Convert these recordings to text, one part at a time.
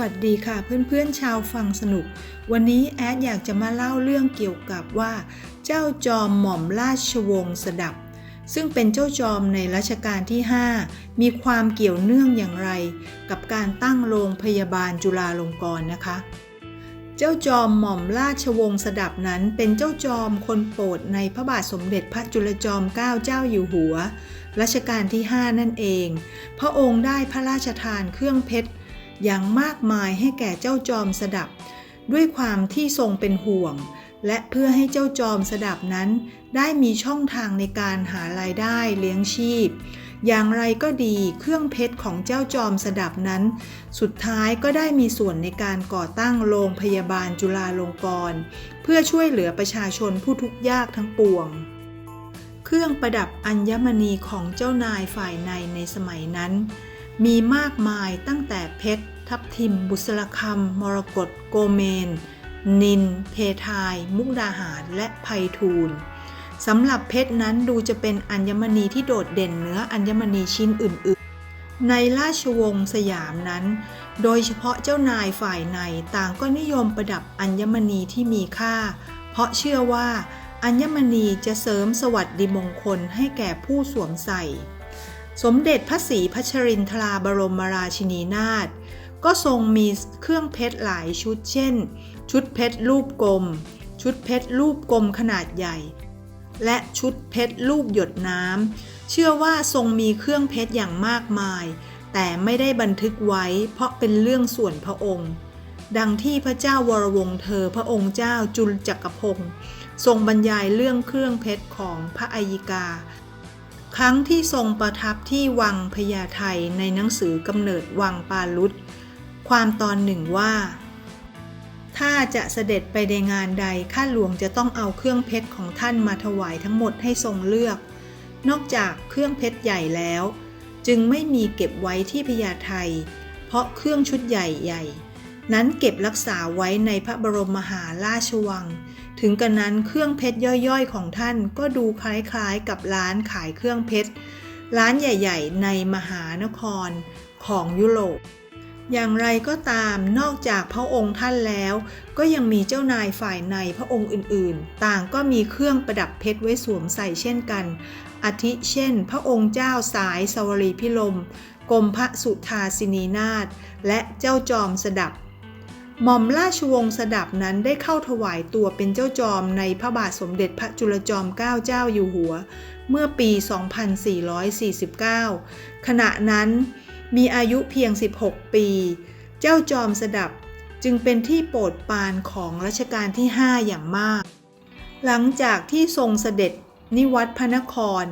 วัสดีค่ะเพื่อนๆชาวฟังสนุก วันนี้แอดอยากจะมาเล่าเรื่องเกี่ยวกับว่า เจ้าจอมหม่อมราชวงศ์สดับ ซึ่งเป็นเจ้าจอมในรัชกาลที่ 5 มีความเกี่ยวเนื่องอย่างไร กับการตั้งโรงพยาบาลจุฬาลงกรณ์นะคะ เจ้าจอมหม่อมราชวงศ์สดับนั้นเป็นเจ้าจอมคนโปรดในพระบาทสมเด็จพระจุลจอมเกล้าเจ้าอยู่หัวรัชกาลที่ 5 นั่นเอง พระองค์ได้พระราชทานเครื่องเพชร อย่างมากมายให้แก่เจ้าจอมสดับ ด้วยความที่ทรงเป็นห่วง และเพื่อให้เจ้าจอมสดับนั้น ได้มีช่องทางในการหารายได้เลี้ยงชีพ อย่างไรก็ดีเครื่องเพชรของเจ้าจอมสดับนั้น สุดท้ายก็ได้มีส่วนในการก่อตั้งโรงพยาบาลจุฬาลงกรณ์เพื่อช่วยเหลือประชาชนผู้ทุกข์ยากทั้งปวงเครื่องประดับอัญมณีของเจ้านายฝ่ายในในสมัยนั้น มีมากมายตั้งแต่เพชร ทับทิม บุษรคำมรกตโกเมน นิน เพทาย มุกดาหาร และไพทูลสำหรับเพชรนั้นดูจะเป็นอัญมณีที่โดดเด่นเหนืออัญมณีชิ้นอื่น ๆ ในราชวงศ์สยามนั้น โดยเฉพาะเจ้านายฝ่ายในต่างก็นิยมประดับอัญมณีที่มีค่า เพราะเชื่อว่าอัญมณีจะเสริมสวัสดิมงคลให้แก่ผู้สวมใส่ สมเด็จพระศรีพัชรินทราบรมราชินีนาถก็ทรงมีเครื่องเพชรหลายชุดเช่น ชุดเพชรรูปกลม ชุดเพชรรูปกลมขนาดใหญ่ และชุดเพชรรูปหยดน้ำ เชื่อว่าทรงมีเครื่องเพชรอย่างมากมาย แต่ไม่ได้บันทึกไว้เพราะเป็นเรื่องส่วนพระองค์ ดังที่พระเจ้าวรวงเธอพระองค์เจ้าจุลจักรพงศ์ทรงบรรยายเรื่องเครื่องเพชรของพระอัยกา ครั้งที่ทรงประทับที่วังพญาไทในหนังสือกำเนิดวังปาลุตความตอนหนึ่งว่า ถ้าจะเสด็จไปในงานใดข้าหลวงจะต้องเอาเครื่องเพชรของท่านมาถวายทั้งหมดให้ทรงเลือก นอกจากเครื่องเพชรใหญ่แล้ว จึงไม่มีเก็บไว้ที่พญาไทเพราะเครื่องชุดใหญ่ใหญ่ นั้นเก็บรักษาไว้ในพระบรมมหาราชวัง ถึงกระนั้นเครื่องเพชรย่อยๆ ของท่านก็ดูคล้ายๆกับร้านขายเครื่องเพชร ร้านใหญ่ๆ ในมหานครของยุโรป อย่างไรก็ตามนอกจากพระองค์ท่านแล้ว ก็ยังมีเจ้านายฝ่ายในพระองค์อื่นๆ ต่างก็มีเครื่องประดับเพชรไว้สวมใส่เช่นกัน อาทิเช่น พระองค์เจ้าสายสวรีพิลมกรมพระสุธาสินีนาถและเจ้าจอมสดับ หม่อมราชวงศ์สดับนั้นได้เข้าถวายตัวเป็นเจ้าจอมในพระบาทสมเด็จพระจุลจอมเกล้าเจ้าอยู่หัว เมื่อปี 2449 ขณะนั้นมีอายุเพียง 16 ปี เจ้าจอมสดับจึงเป็นที่โปรดปรานของรัชกาลที่ 5 อย่างมาก หลังจากที่ทรงเสด็จนิวัตพระนคร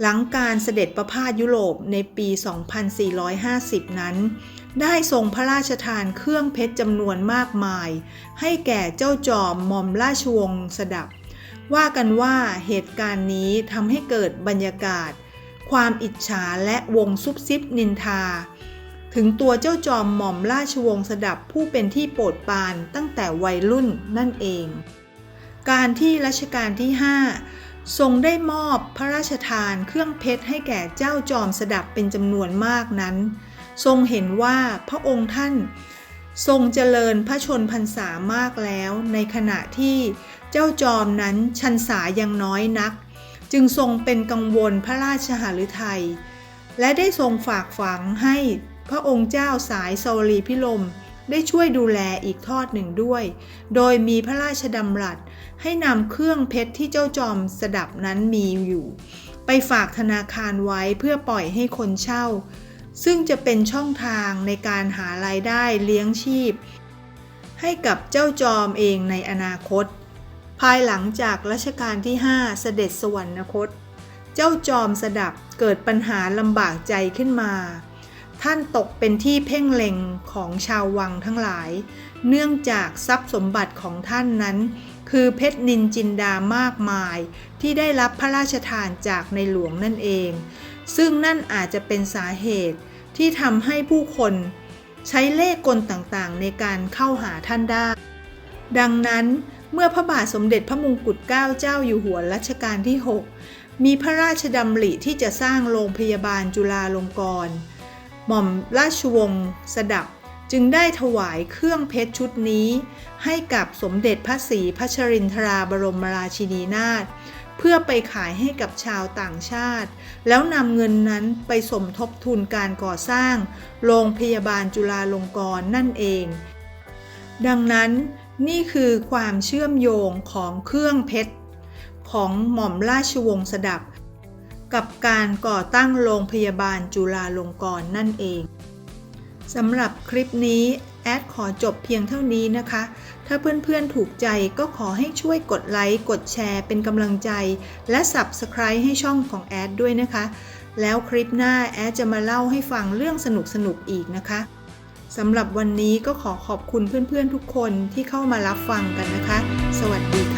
หลังการเสด็จประพาสยุโรปในปี 2450 นั้น ได้ทรงพระราชทานเครื่องเพชรจำนวนมากมาย ให้แก่เจ้าจอมหม่อมราชวงศ์สดับ ว่ากันว่าเหตุการณ์นี้ทำให้เกิดบรรยากาศ ความอิจฉาและวงซุบซิบนินทา ถึงตัวเจ้าจอมหม่อมราชวงศ์สดับผู้เป็นที่โปรดปรานตั้งแต่วัยรุ่นนั่นเอง การที่รัชกาลที่ 5 ทรงได้มอบพระราชทานเครื่องเพชรให้แก่เจ้าจอมสดับเป็นจำนวนมากนั้น ทรงเห็นว่าพระองค์ท่าน ทรงเจริญพระชนพรรษามากแล้ว ในขณะที่เจ้าจอมนั้นชันษายังน้อยนัก จึงทรงเป็นกังวลพระราชหฤทัยและได้ทรงฝากฝังให้พระองค์เจ้าสายสวรีพิลมได้ช่วยดูแลอีกทอดหนึ่งด้วย โดยมีพระราชดำรัส ให้นำเครื่องเพชรที่เจ้าจอมสดับนั้นมีอยู่ ไปฝากธนาคารไว้เพื่อปล่อยให้คนเช่า ซึ่งจะเป็นช่องทางในการหารายได้เลี้ยงชีพ ให้กับเจ้าจอมเองในอนาคต ภายหลังจากรัชกาลที่ 5 เสด็จสวรรคต เจ้าจอมสดับเกิดปัญหาลำบากใจขึ้นมา ท่านตกเป็นที่เพ่งเล็งของชาววังทั้งหลาย เนื่องจากทรัพย์สมบัติของท่านนั้น คือเพชรนินจินดามากมาย ที่ได้รับพระราชทานจากในหลวงนั่นเอง ซึ่งนั่นอาจจะเป็นสาเหตุที่ทำให้ผู้คนใช้เลขกลต่างๆ ในการเข้าหาท่านได้ ดังนั้นเมื่อพระบาทสมเด็จพระมงกุฎเกล้าเจ้าอยู่หัวรัชกาลที่ 6 มีพระราชดำริที่จะสร้างโรงพยาบาลจุฬาลงกรณ์ หม่อมราชวงศ์สดับจึงได้ถวายเครื่องเพชรชุดนี้ ให้กับสมเด็จพระศรีพัชรินทราบรมราชินีนาถเพื่อไปขายให้กับชาวต่างชาติ แล้วนำเงินนั้นไปสมทบทุนการก่อสร้าง โรงพยาบาลจุฬาลงกรณ์นั่นเอง ดังนั้นนี่คือความเชื่อมโยงของเครื่องเพชรของหม่อมราชวงศ์สดับ กับการก่อตั้งโรงพยาบาลจุฬาลงกรณ์นั่นเองสำหรับคลิปนี้ แอดขอจบเพียงเท่านี้นะคะ ถ้าเพื่อนๆถูกใจก็ขอให้ช่วยกดไลค์ กดแชร์เป็นกำลังใจ และ Subscribe ให้ช่องของแอดด้วยนะคะ แล้วคลิปหน้าแอดจะมาเล่าให้ฟังเรื่องสนุกๆอีกนะคะสำหรับวันนี้ก็ขอขอบคุณเพื่อนๆทุกคนที่เข้ามารับฟังกันนะคะ สวัสดีค่ะ